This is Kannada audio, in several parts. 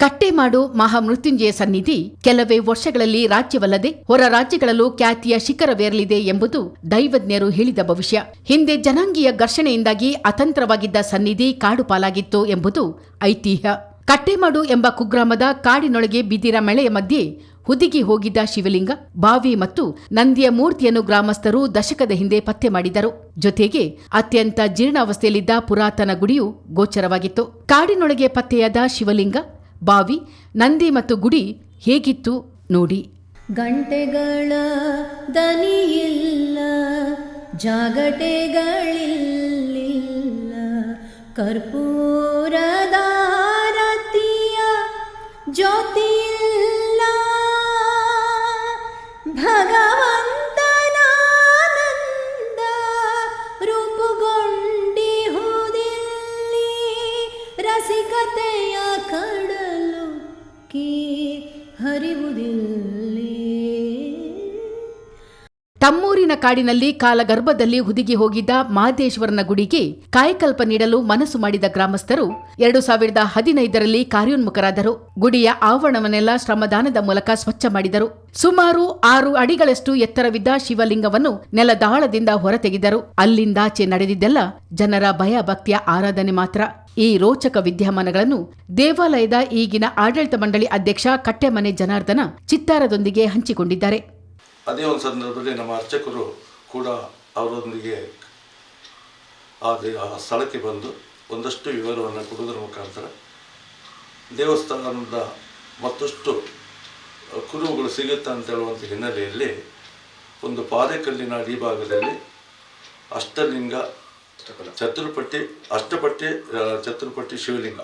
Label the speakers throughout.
Speaker 1: ಕಟ್ಟೆಮಾಡು ಮಹಾಮೃತ್ಯುಂಜಯ ಸನ್ನಿಧಿ. ಕೆಲವೇ ವರ್ಷಗಳಲ್ಲಿ ರಾಜ್ಯವಲ್ಲದೆ ಹೊರ ರಾಜ್ಯಗಳಲ್ಲೂ ಖ್ಯಾತಿಯ ಶಿಖರವೇರಲಿದೆ ಎಂಬುದು ದೈವಜ್ಞರು ಹೇಳಿದ ಭವಿಷ್ಯ. ಹಿಂದೆ ಜನಾಂಗೀಯ ಘರ್ಷಣೆಯಿಂದಾಗಿ ಅತಂತ್ರವಾಗಿದ್ದ ಸನ್ನಿಧಿ ಕಾಡುಪಾಲಾಗಿತ್ತು ಎಂಬುದು ಐತಿಹ್ಯ. ಕಟ್ಟೆಮಾಡು ಎಂಬ ಕುಗ್ರಾಮದ ಕಾಡಿನೊಳಗೆ ಬಿದಿರ ಮಳೆಯ ಮಧ್ಯೆ ಹುದುಗಿ ಹೋಗಿದ್ದ ಶಿವಲಿಂಗ, ಬಾವಿ ಮತ್ತು ನಂದಿಯ ಮೂರ್ತಿಯನ್ನು ಗ್ರಾಮಸ್ಥರು ದಶಕದ ಹಿಂದೆ ಪತ್ತೆ ಮಾಡಿದರು. ಜೊತೆಗೆ ಅತ್ಯಂತ ಜೀರ್ಣಾವಸ್ಥೆಯಲ್ಲಿದ್ದ ಪುರಾತನ ಗುಡಿಯು ಗೋಚರವಾಗಿತ್ತು. ಕಾಡಿನೊಳಗೆ ಪತ್ತೆಯಾದ ಶಿವಲಿಂಗ ಬಾವಿ ನಂದಿ ಮತ್ತು ಗುಡಿ ಹೇಗಿತ್ತು ನೋಡಿ.
Speaker 2: ಗಂಟೆಗಳ ದನಿಯಿಲ್ಲ ಜಾಗಟೆಗಳಿಲ್ಲ ಕರ್ಪೂರದಾರತಿಯ ಜ್ಯೋತಿಲ್ಲ ಭಗವಂತನಾನಂದ
Speaker 1: ತಮ್ಮೂರಿನ ಕಾಡಿನಲ್ಲಿ ಕಾಲಗರ್ಭದಲ್ಲಿ ಹುದುಗಿ ಹೋಗಿದ್ದ ಮಹದೇಶ್ವರನ ಗುಡಿಗೆ ಕಾಯಕಲ್ಪ ನೀಡಲು ಮನಸ್ಸು ಮಾಡಿದ ಗ್ರಾಮಸ್ಥರು ಎರಡು ಸಾವಿರದ ಹದಿನೈದರಲ್ಲಿ ಕಾರ್ಯೋನ್ಮುಖರಾದರು. ಗುಡಿಯ ಆವರಣವನ್ನೆಲ್ಲ ಶ್ರಮದಾನದ ಮೂಲಕ ಸ್ವಚ್ಛ ಮಾಡಿದರು. ಸುಮಾರು ಆರು ಅಡಿಗಳಷ್ಟು ಎತ್ತರವಿದ್ದ ಶಿವಲಿಂಗವನ್ನು ನೆಲದಾಳದಿಂದ ಹೊರತೆಗೆದರು. ಅಲ್ಲಿಂದಾಚೆ ನಡೆದಿದ್ದೆಲ್ಲ ಜನರ ಭಯ, ಭಕ್ತಿಯ ಆರಾಧನೆ ಮಾತ್ರ. ಈ ರೋಚಕ ವಿದ್ಯಮಾನಗಳನ್ನು ದೇವಾಲಯದ ಈಗಿನ ಆಡಳಿತ ಮಂಡಳಿ ಅಧ್ಯಕ್ಷ ಕಟ್ಟೆಮನೆ ಜನಾರ್ದನ ಚಿತ್ತಾರದೊಂದಿಗೆ ಹಂಚಿಕೊಂಡಿದ್ದಾರೆ.
Speaker 3: ಅದೇ ಒಂದು ಸಂದರ್ಭದಲ್ಲಿ ನಮ್ಮ ಅರ್ಚಕರು ಕೂಡ ಅವರೊಂದಿಗೆ ಆ ಸ್ಥಳಕ್ಕೆ ಬಂದು ಒಂದಷ್ಟು ವಿವರವನ್ನು ಕೊಡುವುದರ ಮುಖಾಂತರ ದೇವಸ್ಥಾನದ ಮತ್ತಷ್ಟು ಕುರುಗಳು ಸಿಗುತ್ತೆ ಅಂತ ಹೇಳುವಂಥ ಹಿನ್ನೆಲೆಯಲ್ಲಿ ಒಂದು ಪಾದೆಕಲ್ಲಿನ ಅಡಿಭಾಗದಲ್ಲಿ ಅಷ್ಟಲಿಂಗ, ಚತುರ್ಪಟ್ಟಿ, ಅಷ್ಟಪಟ್ಟಿ ಚತುರ್ಪಟ್ಟಿ, ಶಿವಲಿಂಗ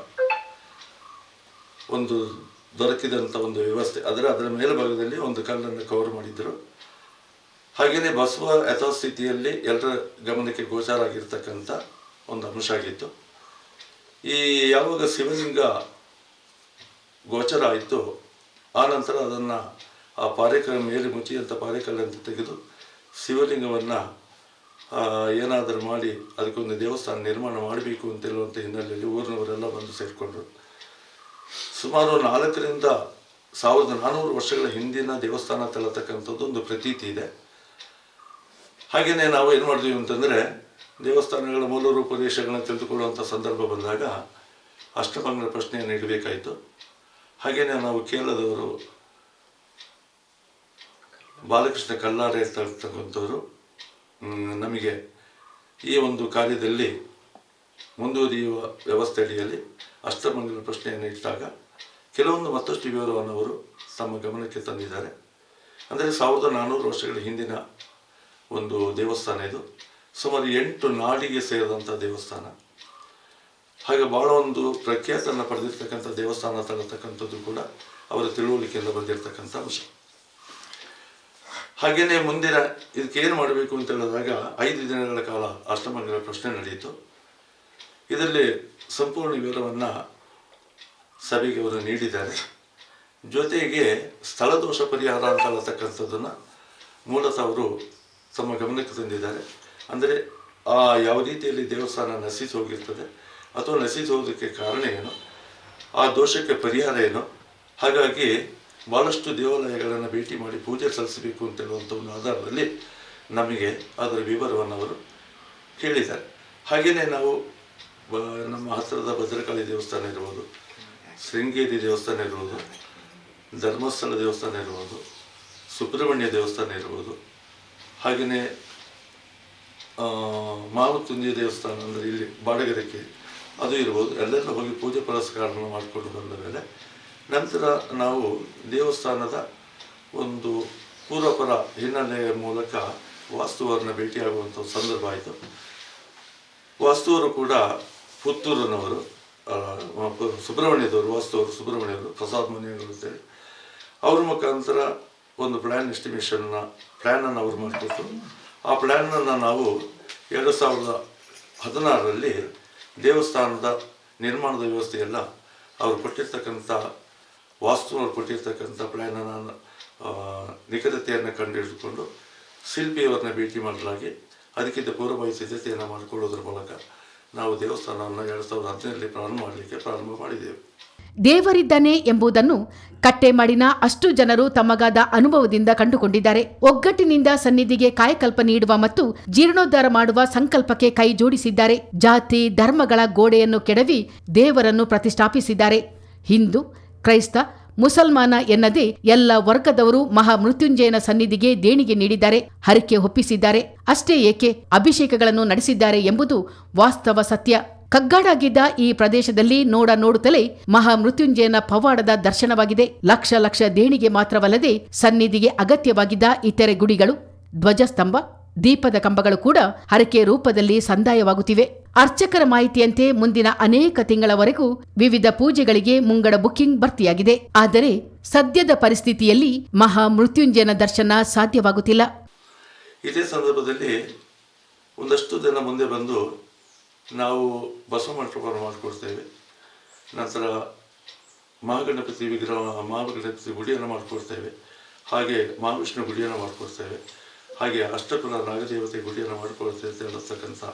Speaker 3: ಒಂದು ದೊರಕಿದಂಥ ಒಂದು ವ್ಯವಸ್ಥೆ. ಅದರ ಅದರ ಮೇಲ್ಭಾಗದಲ್ಲಿ ಒಂದು ಕಲ್ಲನ್ನು ಕವರ್ ಮಾಡಿದ್ದರು ಹಾಗೆಯೇ ಬಸವ ಯಥಾಸ್ಥಿತಿಯಲ್ಲಿ ಎಲ್ಲರ ಗಮನಕ್ಕೆ ಗೋಚಾರ ಆಗಿರ್ತಕ್ಕಂಥ ಒಂದು ಅಂಶ ಆಗಿತ್ತು. ಈ ಯಾವಾಗ ಶಿವಲಿಂಗ ಗೋಚರ ಆಯಿತು ಆನಂತರ ಅದನ್ನು ಆ ಪಾರೇಕರ ಮೇಲೆ ಮುಚ್ಚಿದಂಥ ಪಾರೆಕಲ್ಲನ್ನು ತೆಗೆದು ಶಿವಲಿಂಗವನ್ನು ಏನಾದರೂ ಮಾಡಿ ಅದಕ್ಕೊಂದು ದೇವಸ್ಥಾನ ನಿರ್ಮಾಣ ಮಾಡಬೇಕು ಅಂತ ಹೇಳುವಂಥ ಹಿನ್ನೆಲೆಯಲ್ಲಿ ಊರಿನವರೆಲ್ಲ ಬಂದು ಸೇರಿಕೊಂಡ್ರು. ಸುಮಾರು ನಾಲ್ಕರಿಂದ, ಸಾವಿರದ ನಾನ್ನೂರು ವರ್ಷಗಳ ಹಿಂದಿನ ದೇವಸ್ಥಾನ ತಳ್ಳತಕ್ಕಂಥದ್ದು ಒಂದು ಪ್ರತೀತಿ ಇದೆ. ಹಾಗೆಯೇ ನಾವು ಏನು ಮಾಡಿದ್ವಿ ಅಂತಂದರೆ, ದೇವಸ್ಥಾನಗಳ ಮೂಲ ರೂಪರೇಷೆಗಳನ್ನ ತಿಳಿದುಕೊಳ್ಳುವಂಥ ಸಂದರ್ಭ ಬಂದಾಗ ಅಷ್ಟಮಂಗಲ ಪ್ರಶ್ನೆಯನ್ನು ಇಡಬೇಕಾಯಿತು. ಹಾಗೆಯೇ ನಾವು ಕೇರಳದವರು, ಬಾಲಕೃಷ್ಣ ಕಲ್ಲಾರೆ ಇರ್ತಕ್ಕಂಥವರು ನಮಗೆ ಈ ಒಂದು ಕಾರ್ಯದಲ್ಲಿ ಮುಂದುವರಿಯುವ ವ್ಯವಸ್ಥೆ ಅಡಿಯಲ್ಲಿ ಅಷ್ಟಮಂಗಲ ಪ್ರಶ್ನೆಯನ್ನು ಇಟ್ಟಾಗ ಕೆಲವೊಂದು ಮತ್ತಷ್ಟು ವಿವರವನ್ನು ಅವರು ತಮ್ಮ ಗಮನಕ್ಕೆ ತಂದಿದ್ದಾರೆ. ಅಂದರೆ ಸಾವಿರದ ನಾನ್ನೂರು ವರ್ಷಗಳ ಹಿಂದಿನ ಒಂದು ದೇವಸ್ಥಾನ ಇದು. ಸುಮಾರು ಎಂಟು ನಾಡಿಗೆ ಸೇರಿದಂಥ ದೇವಸ್ಥಾನ. ಹಾಗೆ ಭಾಳ ಒಂದು ಪ್ರಖ್ಯಾತನ ಪಡೆದಿರ್ತಕ್ಕಂಥ ದೇವಸ್ಥಾನ ತಗತಕ್ಕಂಥದ್ದು ಕೂಡ ಅವರ ತಿಳುವಳಿಕೆಯಿಂದ ಬಂದಿರತಕ್ಕಂಥ ಅಂಶ. ಹಾಗೆಯೇ ಮುಂದಿನ ಇದಕ್ಕೆ ಏನು ಮಾಡಬೇಕು ಅಂತ ಹೇಳಿದಾಗ ಐದು ದಿನಗಳ ಕಾಲ ಅಷ್ಟಮಂಗಲ ಪ್ರಶ್ನೆ ನಡೆಯಿತು. ಇದರಲ್ಲಿ ಸಂಪೂರ್ಣ ವಿವರವನ್ನು ಸಭೆಗೆ ಅವರು ನೀಡಿದ್ದಾರೆ. ಜೊತೆಗೆ ಸ್ಥಳ ದೋಷ ಪರಿಹಾರ ಅಂತ ಹೇಳತಕ್ಕಂಥದ್ದನ್ನು ಮೂಲತಃ ಅವರು ತಮ್ಮ ಗಮನಕ್ಕೆ ತಂದಿದ್ದಾರೆ. ಅಂದರೆ ಆ ಯಾವ ರೀತಿಯಲ್ಲಿ ದೇವಸ್ಥಾನ ನಶಿಸಿ ಹೋಗಿರ್ತದೆ ಅಥವಾ ನಶಿಸಿ ಹೋಗೋದಕ್ಕೆ ಕಾರಣ ಏನು, ಆ ದೋಷಕ್ಕೆ ಪರಿಹಾರ ಏನು, ಹಾಗಾಗಿ ಭಾಳಷ್ಟು ದೇವಾಲಯಗಳನ್ನು ಭೇಟಿ ಮಾಡಿ ಪೂಜೆ ಸಲ್ಲಿಸಬೇಕು ಅಂತ ಹೇಳುವಂಥ ಒಂದು ಆಧಾರದಲ್ಲಿ ನಮಗೆ ಅದರ ವಿವರವನ್ನು ಅವರು ಹೇಳಿದ್ದಾರೆ ಹಾಗೆಯೇ ನಾವು ನಮ್ಮ ಹತ್ತಿರದ ಭದ್ರಕಾಳಿ ದೇವಸ್ಥಾನ ಇರ್ಬೋದು ಶೃಂಗೇರಿ ದೇವಸ್ಥಾನ ಇರ್ಬೋದು, ಧರ್ಮಸ್ಥಳ ದೇವಸ್ಥಾನ ಇರ್ಬೋದು, ಸುಬ್ರಹ್ಮಣ್ಯ ದೇವಸ್ಥಾನ ಇರ್ಬೋದು, ಹಾಗೆಯೇ ಮಾವುತುಂಜಿ ದೇವಸ್ಥಾನ ಅಂದರೆ ಇಲ್ಲಿ ಬಾಡಗರಕ್ಕೆ ಅದು ಇರ್ಬೋದು. ಎಲ್ಲೆಲ್ಲ ಹೋಗಿ ಪೂಜೆ ಪುರಸ್ಕಾರವನ್ನು ಮಾಡಿಕೊಂಡು ಬಂದ ಮೇಲೆ ನಂತರ ನಾವು ದೇವಸ್ಥಾನದ ಒಂದು ಪೂರ್ವಪರ ಹಿನ್ನೆಲೆಯ ಮೂಲಕ ವಾಸ್ತುವರನ್ನ ಭೇಟಿಯಾಗುವಂಥ ಸಂದರ್ಭ ಆಯಿತು. ವಾಸ್ತುವರು ಕೂಡ ಪುತ್ತೂರಿನವರು. ಸುಬ್ರಹ್ಮಣ್ಯದವರು, ವಾಸ್ತುವರು ಸುಬ್ರಹ್ಮಣ್ಯವರು ಪ್ರಸಾದ್ ಮುನಿಯವರು ಅಂತೇಳಿ ಅವ್ರ ಮುಖಾಂತರ ಒಂದು ಪ್ಲ್ಯಾನ್ ಎಸ್ಟಿಮೇಷನ್ನ ಪ್ಲ್ಯಾನನ್ನು ಅವ್ರು ಮಾಡಿಕೊಟ್ಟು, ಆ ಪ್ಲ್ಯಾನನ್ನು ನಾವು ಎರಡು ಸಾವಿರದ ಹದಿನಾರರಲ್ಲಿ ದೇವಸ್ಥಾನದ ನಿರ್ಮಾಣದ ವ್ಯವಸ್ಥೆಯೆಲ್ಲ ಅವರು ಕೊಟ್ಟಿರ್ತಕ್ಕಂಥ ವಾಸ್ತುವರು ಕೊಟ್ಟಿರ್ತಕ್ಕಂಥ ಪ್ಲ್ಯಾನನ್ನು ನಿಖರತೆಯನ್ನು ಕಂಡುಹಿಡಿದುಕೊಂಡು ಶಿಲ್ಪಿಯವರನ್ನ ಭೇಟಿ ಮಾಡಲಾಗಿ, ಅದಕ್ಕಿಂತ ಪೂರ್ವಭಾವಿ ಸಿದ್ಧತೆಯನ್ನು ಮಾಡಿಕೊಳ್ಳೋದ್ರ ಮೂಲಕ ನಾವು ದೇವಸ್ಥಾನವನ್ನು ಎರಡು ಸಾವಿರದ ಹದಿನೈದರಲ್ಲಿ ಪ್ರಾರಂಭ ಮಾಡಲಿಕ್ಕೆ ಪ್ರಾರಂಭ ಮಾಡಿದ್ದೇವೆ
Speaker 1: ದೇವರಿದ್ದಾನೆ ಎಂಬುದನ್ನು ಕಟ್ಟೆಮಾಡಿನ ಅಷ್ಟು ಜನರು ತಮಗಾದ ಅನುಭವದಿಂದ ಕಂಡುಕೊಂಡಿದ್ದಾರೆ. ಒಗ್ಗಟ್ಟಿನಿಂದ ಸನ್ನಿಧಿಗೆ ಕಾಯಕಲ್ಪ ನೀಡುವ ಮತ್ತು ಜೀರ್ಣೋದ್ಧಾರ ಮಾಡುವ ಸಂಕಲ್ಪಕ್ಕೆ ಕೈ ಜೋಡಿಸಿದ್ದಾರೆ. ಜಾತಿ, ಧರ್ಮಗಳ ಗೋಡೆಯನ್ನು ಕೆಡವಿ ದೇವರನ್ನು ಪ್ರತಿಷ್ಠಾಪಿಸಿದ್ದಾರೆ. ಹಿಂದೂ, ಕ್ರೈಸ್ತ ಮುಸಲ್ಮಾನ ಎನ್ನದೇ ಎಲ್ಲ ವರ್ಗದವರು ಮಹಾ ಮೃತ್ಯುಂಜಯನ ಸನ್ನಿಧಿಗೆ ದೇಣಿಗೆ ನೀಡಿದ್ದಾರೆ, ಹರಕೆ ಒಪ್ಪಿಸಿದ್ದಾರೆ. ಅಷ್ಟೇ ಏಕೆ ಅಭಿಷೇಕಗಳನ್ನು ನಡೆಸಿದ್ದಾರೆ ಎಂಬುದು ವಾಸ್ತವ ಸತ್ಯ. ಕಗ್ಗಾಡಾಗಿದ್ದ ಈ ಪ್ರದೇಶದಲ್ಲಿ ನೋಡ ನೋಡುತ್ತಲೇ ಮಹಾ ಮೃತ್ಯುಂಜಯನ ಪವಾಡದ ದರ್ಶನವಾಗಿದೆ. ಲಕ್ಷ ಲಕ್ಷ ದೇಣಿಗೆ ಮಾತ್ರವಲ್ಲದೆ ಸನ್ನಿಧಿಗೆ ಅಗತ್ಯವಾಗಿದ್ದ ಇತರೆ ಗುಡಿಗಳು, ಧ್ವಜಸ್ತಂಭ ದೀಪದ ಕಂಬಗಳು ಕೂಡ ಹರಕೆ ರೂಪದಲ್ಲಿ ಸಂದಾಯವಾಗುತ್ತಿವೆ. ಅರ್ಚಕರ ಮಾಹಿತಿಯಂತೆ ಮುಂದಿನ ಅನೇಕ ತಿಂಗಳವರೆಗೂ ವಿವಿಧ ಪೂಜೆಗಳಿಗೆ ಮುಂಗಡ ಬುಕ್ಕಿಂಗ್ ಭರ್ತಿಯಾಗಿದೆ. ಆದರೆ ಸದ್ಯದ ಪರಿಸ್ಥಿತಿಯಲ್ಲಿ ಮಹಾ ಮೃತ್ಯುಂಜಯನ ದರ್ಶನ ಸಾಧ್ಯವಾಗುತ್ತಿಲ್ಲ.
Speaker 3: ಇದೇ ಸಂದರ್ಭದಲ್ಲಿ ಒಂದಷ್ಟು ಜನ ಮುಂದೆ ಬಂದು ನಾವು ಬಸವ ಮಂಟಪವನ್ನು ಮಾಡಿಕೊಡ್ತೇವೆ ನಂತರ ಮಹಾಗಣಪತಿ ವಿಗ್ರಹ, ಮಹಾಗಣಪತಿ ಗುಡಿಯನ್ನು ಮಾಡಿಕೊಡ್ತೇವೆ. ಹಾಗೆ ಮಹಾವಿಷ್ಣು ಗುಡಿಯನ್ನು ಮಾಡಿಕೊಡ್ತೇವೆ. ಹಾಗೆ ಅಷ್ಟಕುಲ ನಾಗದೇವತೆ ಗುಡಿಯನ್ನು ಮಾಡಿಕೊಳ್ಳುತ್ತೇವೆ ಅಂತ ಹೇಳತಕ್ಕಂಥ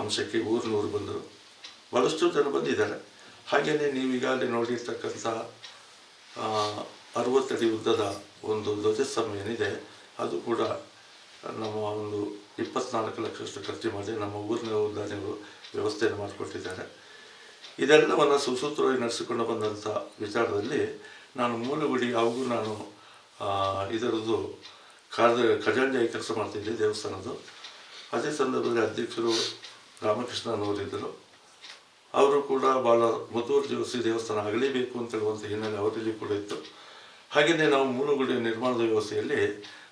Speaker 3: ಅಂಶಕ್ಕೆ ಊರಿನೂರು ಬಂದರು. ಭಾಳಷ್ಟು ಜನ ಬಂದಿದ್ದಾರೆ. ಹಾಗೆಯೇ ನೀವು ಈಗಾಗಲೇ ನೋಡಿರ್ತಕ್ಕಂಥ ಅರವತ್ತಡಿ ಉದ್ದದ ಒಂದು ಧ್ವಜಸ್ತಂಭ ಏನಿದೆ ಅದು ಕೂಡ ನಮ್ಮ ಒಂದು ಇಪ್ಪತ್ನಾಲ್ಕು ಲಕ್ಷಷ್ಟು ಖರ್ಚು ಮಾಡಿ ನಮ್ಮ ಊರಿನ ಉದ್ದಾನೆಗಳು ವ್ಯವಸ್ಥೆಯನ್ನು ಮಾಡಿಕೊಟ್ಟಿದ್ದಾರೆ. ಇದೆಲ್ಲವನ್ನು ಸುಸೂತ್ರವಾಗಿ ನಡೆಸಿಕೊಂಡು ಬಂದಂಥ ವಿಚಾರದಲ್ಲಿ ನಾನು ಮೂಲಗುಡಿ ಅವಗೂ ನಾನು ಇದರದ್ದು ಕಾರ್ಯ ಖಜಾಂಜಿಯಾಗಿ ಕೆಲಸ ಮಾಡ್ತಿದ್ದೆ ದೇವಸ್ಥಾನದ್ದು. ಅದೇ ಸಂದರ್ಭದಲ್ಲಿ ಅಧ್ಯಕ್ಷರು ರಾಮಕೃಷ್ಣನವರಿದ್ದರು ಅವರು ಕೂಡ ಭಾಳ ಮುತುವರ್ಜಿವಹಿಸಿ ದೇವಸ್ಥಾನ ಆಗಲೇಬೇಕು ಅಂತ ಹೇಳುವಂಥ ಹಿನ್ನೆಲೆ ಅವರಲ್ಲಿ ಕೂಡ ಇತ್ತು. ಹಾಗೆಯೇ ನಾವು ಮೂಲಗುಡಿ ನಿರ್ಮಾಣದ ವ್ಯವಸ್ಥೆಯಲ್ಲಿ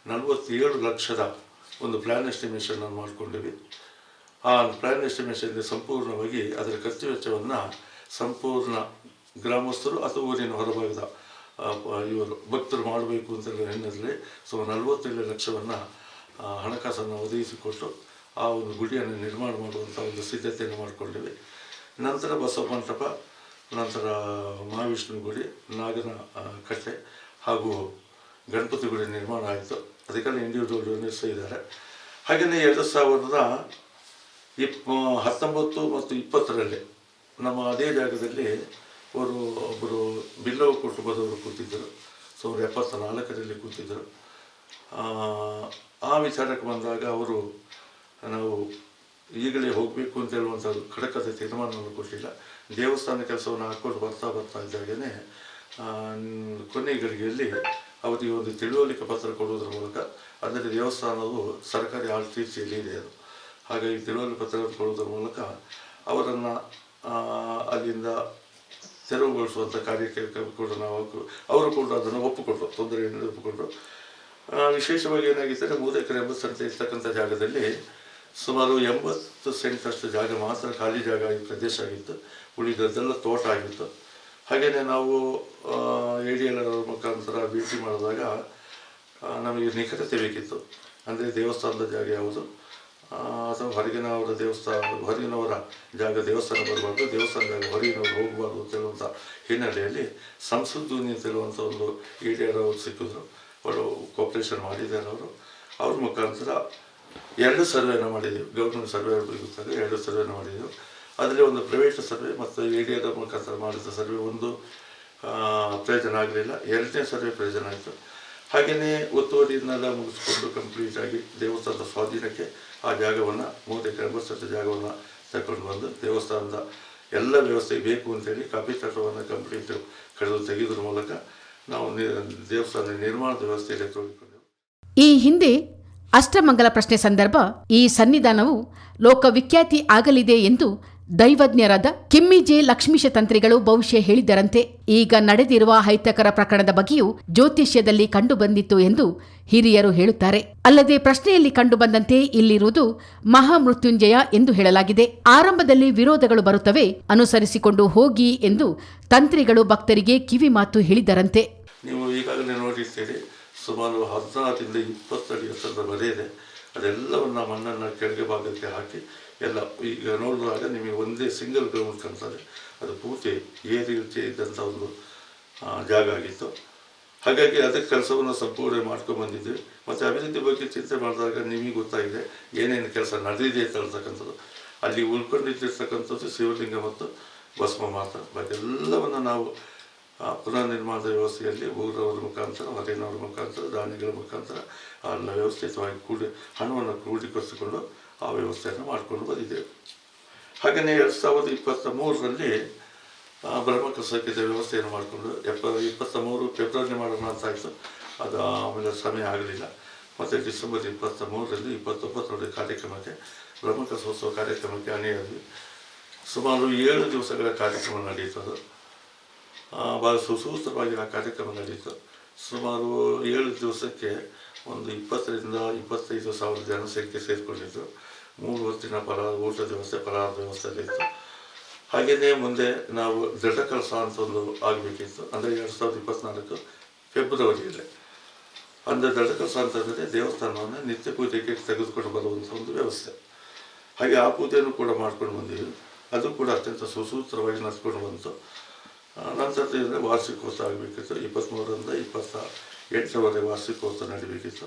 Speaker 3: ನಲವತ್ತೇಳು ಲಕ್ಷದ ಒಂದು ಪ್ಲ್ಯಾನ್ ಎಸ್ಟಿಮೇಷನ್ ಮಾಡಿಕೊಂಡಿವಿ. ಆ ಪ್ಲ್ಯಾನ್ ಎಸ್ಟಿಮೇಷನ್ಗೆ ಸಂಪೂರ್ಣವಾಗಿ ಅದರ ಖರ್ಚು ವೆಚ್ಚವನ್ನು ಸಂಪೂರ್ಣ ಗ್ರಾಮಸ್ಥರು ಅಥವಾ ಊರಿನ ಹೊರಭಾಗದ ಇವರು ಭಕ್ತರು ಮಾಡಬೇಕು ಅಂತ ಹಿನ್ನೆಲೆಯಲ್ಲಿ ಸುಮಾರು ನಲವತ್ತೇಳು ಲಕ್ಷವನ್ನು ಹಣಕಾಸನ್ನು ಒದಗಿಸಿಕೊಟ್ಟು ಆ ಒಂದು ಗುಡಿಯನ್ನು ನಿರ್ಮಾಣ ಮಾಡುವಂಥ ಒಂದು ಸಿದ್ಧತೆಯನ್ನು ಮಾಡಿಕೊಂಡಿವಿ. ನಂತರ ಬಸವ ಮಂಟಪ, ನಂತರ ಮಹಾವಿಷ್ಣು ಗುಡಿ, ನಾಗನ ಕಟ್ಟೆ ಹಾಗೂ ಗಣಪತಿ ಗುಡಿ ನಿರ್ಮಾಣ ಆಯಿತು. ಅದಕ್ಕೆಲ್ಲ ಇಂಡಿವಿಜುವಲ್ ಡೋನರ್ಸ್ ಇದ್ದಾರೆ. ಹಾಗೆಯೇ ಎರಡು ಸಾವಿರದ ಇಪ್ ಹತ್ತೊಂಬತ್ತು ಮತ್ತು ಇಪ್ಪತ್ತರಲ್ಲಿ ನಮ್ಮ ಅದೇ ಜಾಗದಲ್ಲಿ ಅವರು ಒಬ್ಬರು ಬಿಲ್ಲವ ಕುಟುಂಬದವರು ಕೂತಿದ್ದರು. ಸಾವಿರದ ಎಪ್ಪತ್ತ ನಾಲ್ಕರಲ್ಲಿ ಕೂತಿದ್ದರು. ಆ, ವಿಚಾರಕ್ಕೆ ಬಂದಾಗ ಅವರು ನಾವು ಈಗಲೇ ಹೋಗಬೇಕು ಅಂತ ಹೇಳುವಂಥ ಖಡಕದ ತೀರ್ಮಾನವನ್ನು ಕೊಟ್ಟಿಲ್ಲ. ದೇವಸ್ಥಾನ ಕೆಲಸವನ್ನು ಹಾಕ್ಕೊಂಡು ಬರ್ತಾ ಬರ್ತಾ ಇದ್ದಾಗೇ ಕೊನೆ ಗಳಿಗೆಯಲ್ಲಿ ಅವರಿಗೆ ಒಂದು ತಿಳುವಳಿಕೆ ಪತ್ರ ಕೊಡುವುದರ ಮೂಲಕ ಅಂದರೆ ದೇವಸ್ಥಾನವು ಸರ್ಕಾರಿ ಆಳ್ತೀರ್ಚಿಯಲ್ಲಿ ಇದೆ ಅದು. ಹಾಗಾಗಿ ತಿಳುವಳಿಕೆ ಪತ್ರ ಕೊಡುವುದರ ಮೂಲಕ ಅವರನ್ನು ಅಲ್ಲಿಂದ ತೆರವುಗೊಳಿಸುವಂಥ ಕಾರ್ಯಕ್ಕೆ ಕೂಡ ನಾವು ಅವರು ಕೂಡ ಅದನ್ನು ಒಪ್ಪಿಕೊಂಡ್ರು ತೊಂದರೆಯನ್ನು ಒಪ್ಪಿಕೊಂಡ್ರು ಆ, ವಿಶೇಷವಾಗಿ ಏನಾಗಿತ್ತು ಅಂದರೆ ಮೂರು ಎಕರೆ ಎಂಬತ್ತು ಸೆಂಟ್ ಇರ್ತಕ್ಕಂಥ ಜಾಗದಲ್ಲಿ ಸುಮಾರು ಎಂಬತ್ತು ಸೆಂಟಷ್ಟು ಜಾಗ ಮಾತ್ರ ಖಾಲಿ ಜಾಗ ಈ ಪ್ರದೇಶ ಆಗಿತ್ತು. ಉಳಿದದ್ದೆಲ್ಲ ತೋಟ ಆಗಿತ್ತು. ಹಾಗೆಯೇ ನಾವು ಎ ಡಿ ಎಲ್ ಮುಖಾಂತರ ಭೇಟಿ ಮಾಡಿದಾಗ ನಮಗೆ ನಿಖರತೆ ಬೇಕಿತ್ತು. ಅಂದರೆ ದೇವಸ್ಥಾನದ ಜಾಗ ಯಾವುದು? ಅಥವಾ ಹೊರಗಿನವರ ದೇವಸ್ಥಾನ, ಹೊರಗಿನವರ ಜಾಗ ದೇವಸ್ಥಾನ ಬರಬಾರ್ದು ದೇವಸ್ಥಾನ ಜಾಗ ಹೊರಗಿನವರು ಹೋಗಬಾರ್ದು ಅಂತ ಹೇಳುವಂಥ ಹಿನ್ನೆಲೆಯಲ್ಲಿ ಸಂಸದ್ದುನಿ ಅಂತ ಹೇಳುವಂಥ ಒಂದು ಅವರು ಸಿಕ್ಕಿದ್ರು. ಅವರು ಕೋಪ್ರೇಷನ್ ಮಾಡಿದ್ದಾರೆ ಅವರು. ಅವ್ರ ಮುಖಾಂತರ ಎರಡು ಸರ್ವೆನ ಮಾಡಿದ್ದೀವಿ ಗೌರ್ಮೆಂಟ್ ಸರ್ವೆ ಗೊತ್ತಾಗ ಎರಡು ಸರ್ವೆನ ಮಾಡಿದ್ದೆವು ಅದರಲ್ಲಿ ಒಂದು ಪ್ರೈವೇಟ್ ಸರ್ವೆ ಮತ್ತು ಆರ್ ಮುಖಾಂತರ ಮಾಡಿದ ಸರ್ವೆ ಒಂದು ಪ್ರಯೋಜನ ಆಗಲಿಲ್ಲ. ಎರಡನೇ ಸರ್ವೆ ಪ್ರಯೋಜನ ಆಯಿತು. ಹಾಗೆಯೇ ಒತ್ತುವರಿಯನ್ನೆಲ್ಲ ಮುಗಿಸ್ಕೊಂಡು ಕಂಪ್ಲೀಟಾಗಿ ದೇವಸ್ಥಾನದ ಸ್ವಾಧೀನಕ್ಕೆ ಆ ಜಾಗವನ್ನು ಮೂವತ್ತು ಎಕರೆ ಎಂಬತ್ತು ಜಾಗವನ್ನು ತಗೊಂಡು ಬಂದು ದೇವಸ್ಥಾನದ ಎಲ್ಲ ವ್ಯವಸ್ಥೆ ಬೇಕು ಅಂತೇಳಿ ಕಾಫಿ ತೋಟವನ್ನು ಕಂಪ್ಲೀಟ್ ಕಳೆದು ತೆಗೆದ್ರ ಮೂಲಕ ನಾವು ದೇವಸ್ಥಾನ ನಿರ್ಮಾಣದ ವ್ಯವಸ್ಥೆಯಲ್ಲಿ ತೊಡಗಿಕೊಂಡೆವು
Speaker 1: ಈ ಹಿಂದೆ ಅಷ್ಟಮಂಗಲ ಪ್ರಶ್ನೆ ಸಂದರ್ಭ ಈ ಸನ್ನಿಧಾನವು ಲೋಕವಿಖ್ಯಾತಿ ಆಗಲಿದೆ ಎಂದು ದೈವಜ್ಞರಾದ ಕೆಮ್ಮಿಜೆ ಲಕ್ಷ್ಮೀಶ ತಂತ್ರಿಗಳು ಭವಿಷ್ಯ ಹೇಳಿದರಂತೆ ಈಗ ನಡೆದಿರುವ ಹೈತಕರ ಪ್ರಕರಣದ ಬಗ್ಗೆಯೂ ಜ್ಯೋತಿಷ್ಯದಲ್ಲಿ ಕಂಡುಬಂದಿತ್ತು ಎಂದು ಹಿರಿಯರು ಹೇಳುತ್ತಾರೆ. ಅಲ್ಲದೆ ಪ್ರಶ್ನೆಯಲ್ಲಿ ಕಂಡುಬಂದಂತೆ ಇಲ್ಲಿರುವುದು ಮಹಾಮೃತ್ಯುಂಜಯ ಎಂದು ಹೇಳಲಾಗಿದೆ. ಆರಂಭದಲ್ಲಿ ವಿರೋಧಗಳು ಬರುತ್ತವೆ, ಅನುಸರಿಸಿಕೊಂಡು ಹೋಗಿ ಎಂದು ತಂತ್ರಿಗಳು ಭಕ್ತರಿಗೆ ಕಿವಿಮಾತು ಹೇಳಿದರಂತೆ
Speaker 3: ನೀವು ಈಗಾಗಲೇ ನೋಡಿರ್ತೀರಿ ಸುಮಾರು ಹದಿನಾರರಿಂದ ಇಪ್ಪತ್ತು ಅದೆಲ್ಲವನ್ನು ಮಣ್ಣನ್ನು ಕೆಳಗೆ ಭಾಗಕ್ಕೆ ಹಾಕಿ ಎಲ್ಲ ಈಗ ನೋಡಿದಾಗ ನಿಮಗೆ ಒಂದೇ ಸಿಂಗಲ್ ಗ್ರೌಂಡ್ ಕಾಣ್ತದೆ. ಅದು ಪೂರ್ತಿ ಏರಿ ಇದ್ದಂಥ ಒಂದು ಜಾಗ ಆಗಿತ್ತು. ಹಾಗಾಗಿ ಅದಕ್ಕೆ ಕೆಲಸವನ್ನು ಸಂಪೂರ್ಣ ಮಾಡ್ಕೊಂಡು ಬಂದಿದ್ವಿ. ಮತ್ತು ಅಭಿವೃದ್ಧಿ ಬಗ್ಗೆ ಚಿಂತೆ ಮಾಡಿದಾಗ ನಿಮಗೆ ಗೊತ್ತಾಗಿದೆ, ಏನೇನು ಕೆಲಸ ನಡೆದಿದೆ ಅಂತ ಅಲ್ಲಿ ಉಳ್ಕೊಂಡಿದ್ದಿರ್ತಕ್ಕಂಥದ್ದು ಶಿವಲಿಂಗ ಮತ್ತು ಭಸ್ಮ ಮಾತ್ರ. ಬಾಕಿ ಎಲ್ಲವನ್ನು ನಾವು ಆ ಪುನರ್ ನಿರ್ಮಾಣದ ವ್ಯವಸ್ಥೆಯಲ್ಲಿ ಊರವರ ಮುಖಾಂತರ ಹೊರೆಯವರ ಮುಖಾಂತರ, ದಾನಿಗಳ ಮುಖಾಂತರ ಅದನ್ನ ವ್ಯವಸ್ಥಿತವಾಗಿ ಕೂಡಿ, ಹಣವನ್ನು ಕ್ರೋಢೀಕರಿಸಿಕೊಂಡು ಆ ವ್ಯವಸ್ಥೆಯನ್ನು ಮಾಡಿಕೊಂಡು ಬಂದಿದ್ದೇವೆ ಹಾಗೆಯೇ ಎರಡು ಸಾವಿರದ ಇಪ್ಪತ್ತ ಮೂರರಲ್ಲಿ ಬ್ರಹ್ಮಕಸಕ್ಕಿದ ವ್ಯವಸ್ಥೆಯನ್ನು ಮಾಡಿಕೊಂಡು ಎಪ್ಪ ಇಪ್ಪತ್ತ ಮೂರು ಫೆಬ್ರವರಿ ಮಾಡೋಣ ಅಂತ ಆಯಿತು. ಅದು ಆಮೇಲೆ ಸಮಯ ಆಗಲಿಲ್ಲ. ಮತ್ತು ಡಿಸೆಂಬರ್ ಇಪ್ಪತ್ತ ಮೂರರಲ್ಲಿ ಇಪ್ಪತ್ತೊಂಬತ್ತರಲ್ಲಿ ಕಾರ್ಯಕ್ರಮಕ್ಕೆ, ಬ್ರಹ್ಮಕಸೋತ್ಸವ ಕಾರ್ಯಕ್ರಮಕ್ಕೆ ಅಣಿಯಾದ್ವಿ ಸುಮಾರು ಏಳು ದಿವಸಗಳ ಕಾರ್ಯಕ್ರಮ ನಡೆಯುತ್ತದೆ ಭಾಳ ಸುಸೂತ್ರವಾಗಿ ಆ ಕಾರ್ಯಕ್ರಮ ನಡೀತು. ಸುಮಾರು ಏಳು ದಿವಸಕ್ಕೆ ಒಂದು ಇಪ್ಪತ್ತರಿಂದ ಇಪ್ಪತ್ತೈದು ಸಾವಿರ ಜನಸಂಖ್ಯೆ ಸೇರಿಕೊಂಡಿದ್ದು ಮೂರು ಹೊತ್ತಿನ ಫಲಾರ ಊಟದ ವ್ಯವಸ್ಥೆ ಫಲಾರದ ವ್ಯವಸ್ಥೆ ಇತ್ತು. ಹಾಗೆಯೇ ಮುಂದೆ ನಾವು ದೃಢ ಕೆಲಸ ಅಂತ ಒಂದು ಆಗಬೇಕಿತ್ತು. ಅಂದರೆ ಎರಡು ಸಾವಿರದ ಇಪ್ಪತ್ತ್ನಾಲ್ಕು ಫೆಬ್ರವರಿಯಲ್ಲಿ ಅಂದರೆ ದೃಢ ಕೆಲಸ ಅಂತಂದರೆ ದೇವಸ್ಥಾನವನ್ನು ನಿತ್ಯ ಪೂಜೆಗೆ ತೆಗೆದುಕೊಂಡು ಬರುವಂಥ ಒಂದು ವ್ಯವಸ್ಥೆ. ಹಾಗೆ ಆ ಪೂಜೆಯನ್ನು ಕೂಡ ಮಾಡ್ಕೊಂಡು ಬಂದಿದ್ದೀವಿ ಅದು ಕೂಡ ಅತ್ಯಂತ ಸುಸೂತ್ರವಾಗಿ ನಡೆಸ್ಕೊಂಡು ಬಂತು. ಆ, ನಂತರದಿಂದ ವಾರ್ಷಿಕೋತ್ಸವ ಆಗಬೇಕಿತ್ತು ಇಪ್ಪತ್ತ್ಮೂರರಿಂದ ಇಪ್ಪತ್ತ ಎಂಟರವರೆಗೆ ವಾರ್ಷಿಕೋತ್ಸವ ನಡೀಬೇಕಿತ್ತು.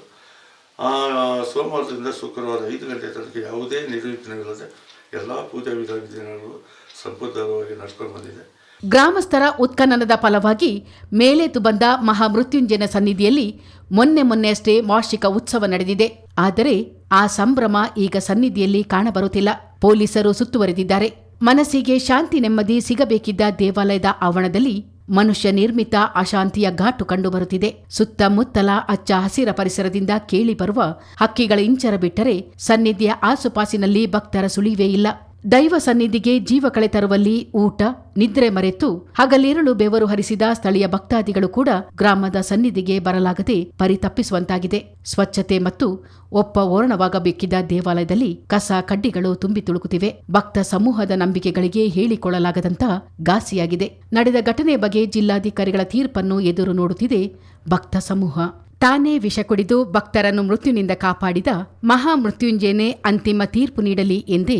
Speaker 3: ಸೋಮವಾರದಿಂದ ಶುಕ್ರವಾರ ಐದು ಗಂಟೆ ತನಕ ಯಾವುದೇ ನಿರ್ವಿಘ್ನವಿಲ್ಲದೆ ಎಲ್ಲ ಪೂಜಾ ವಿಧ ವಿಧಾನಗಳು ಸಂಪೂರ್ಣವಾಗಿ ನಡ್ಕೊಂಡು ಬಂದಿದೆ.
Speaker 1: ಗ್ರಾಮಸ್ಥರ ಉತ್ಖನನದ ಫಲವಾಗಿ ಮೇಲೆದ್ದು ಬಂದ ಮಹಾಮೃತ್ಯುಂಜಯನ ಸನ್ನಿಧಿಯಲ್ಲಿ ಮೊನ್ನೆ ಮೊನ್ನೆಯಷ್ಟೇ ವಾರ್ಷಿಕ ಉತ್ಸವ ನಡೆದಿದೆ. ಆದರೆ ಆ ಸಂಭ್ರಮ ಈಗ ಸನ್ನಿಧಿಯಲ್ಲಿ ಕಾಣಬರುತ್ತಿಲ್ಲ. ಪೊಲೀಸರು ಸುತ್ತುವರೆದಿದ್ದಾರೆ. ಮನಸ್ಸಿಗೆ ಶಾಂತಿ ನೆಮ್ಮದಿ ಸಿಗಬೇಕಿದ್ದ ದೇವಾಲಯದ ಆವರಣದಲ್ಲಿ ಮನುಷ್ಯ ನಿರ್ಮಿತ ಅಶಾಂತಿಯ ಘಾಟು ಕಂಡುಬರುತ್ತಿದೆ. ಸುತ್ತಮುತ್ತಲ ಅಚ್ಚ ಹಸಿರ ಪರಿಸರದಿಂದ ಕೇಳಿಬರುವ ಹಕ್ಕಿಗಳ ಇಂಚರ ಬಿಟ್ಟರೆ ಸನ್ನಿಧಿಯ ಆಸುಪಾಸಿನಲ್ಲಿ ಭಕ್ತರ ಸುಳಿವೇ ಇಲ್ಲ. ದೈವ ಸನ್ನಿಧಿಗೆ ಜೀವ ಕಳೆ ತರುವಲ್ಲಿ ಊಟ, ನಿದ್ರೆ ಮರೆತು ಹಗಲಿರುಳು ಬೆವರು ಹರಿಸಿದ ಸ್ಥಳೀಯ ಭಕ್ತಾದಿಗಳು ಕೂಡ ಗ್ರಾಮದ ಸನ್ನಿಧಿಗೆ ಬರಲಾಗದೆ ಪರಿತಪ್ಪಿಸುವಂತಾಗಿದೆ. ಸ್ವಚ್ಛತೆ ಮತ್ತು ಒಪ್ಪ ಓರಣವಾಗಬೇಕಿದ್ದ ದೇವಾಲಯದಲ್ಲಿ ಕಸ, ಕಡ್ಡಿಗಳು ತುಂಬಿ ತುಳುಕುತ್ತಿವೆ. ಭಕ್ತ ಸಮೂಹದ ನಂಬಿಕೆಗಳಿಗೆ ಹೇಳಿಕೊಳ್ಳಲಾಗದಂತಹ ಘಾಸಿಯಾಗಿದೆ. ನಡೆದ ಘಟನೆ ಬಗ್ಗೆ ಜಿಲ್ಲಾಧಿಕಾರಿಗಳ ತೀರ್ಪನ್ನು ಎದುರು ನೋಡುತ್ತಿದೆ ಭಕ್ತ ಸಮೂಹ. ತಾನೇ ವಿಷ ಕುಡಿದು ಭಕ್ತರನ್ನು ಮೃತ್ಯುನಿಂದ ಕಾಪಾಡಿದ ಮಹಾಮೃತ್ಯುಂಜಯನೇ ಅಂತಿಮ ತೀರ್ಪು ನೀಡಲಿ ಎಂದೇ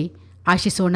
Speaker 1: ಆಶಿಸೋಣ.